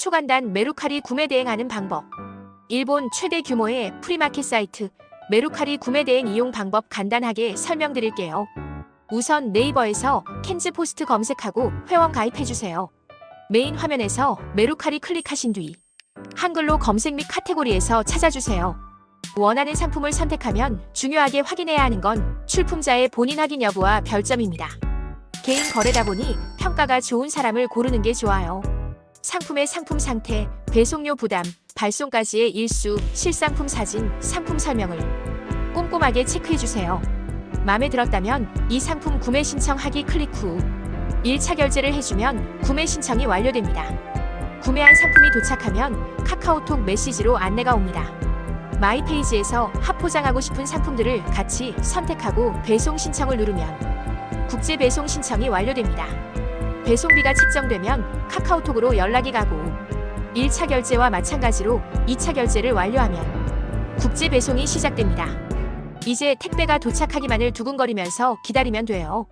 초간단 메루카리 구매 대행하는 방법. 일본 최대 규모의 프리마켓 사이트 메루카리 구매 대행 이용 방법 간단하게 설명드릴게요. 우선 네이버에서 캔즈 포스트 검색하고 회원 가입해주세요. 메인 화면에서 메루카리 클릭하신 뒤 한글로 검색 및 카테고리에서 찾아주세요. 원하는 상품을 선택하면 중요하게 확인해야 하는 건 출품자의 본인 확인 여부와 별점입니다. 개인 거래다 보니 평가가 좋은 사람을 고르는 게 좋아요. 상품의 상품 상태, 배송료 부담, 발송까지의 일수, 실상품 사진, 상품 설명을 꼼꼼하게 체크해주세요. 마음에 들었다면 이 상품 구매 신청하기 클릭 후 1차 결제를 해주면 구매 신청이 완료됩니다. 구매한 상품이 도착하면 카카오톡 메시지로 안내가 옵니다. 마이 페이지에서 합포장하고 싶은 상품들을 같이 선택하고 배송 신청을 누르면 국제 배송 신청이 완료됩니다. 배송비가 책정되면 카카오톡으로 연락이 가고 1차 결제와 마찬가지로 2차 결제를 완료하면 국제 배송이 시작됩니다. 이제 택배가 도착하기만을 두근거리면서 기다리면 돼요.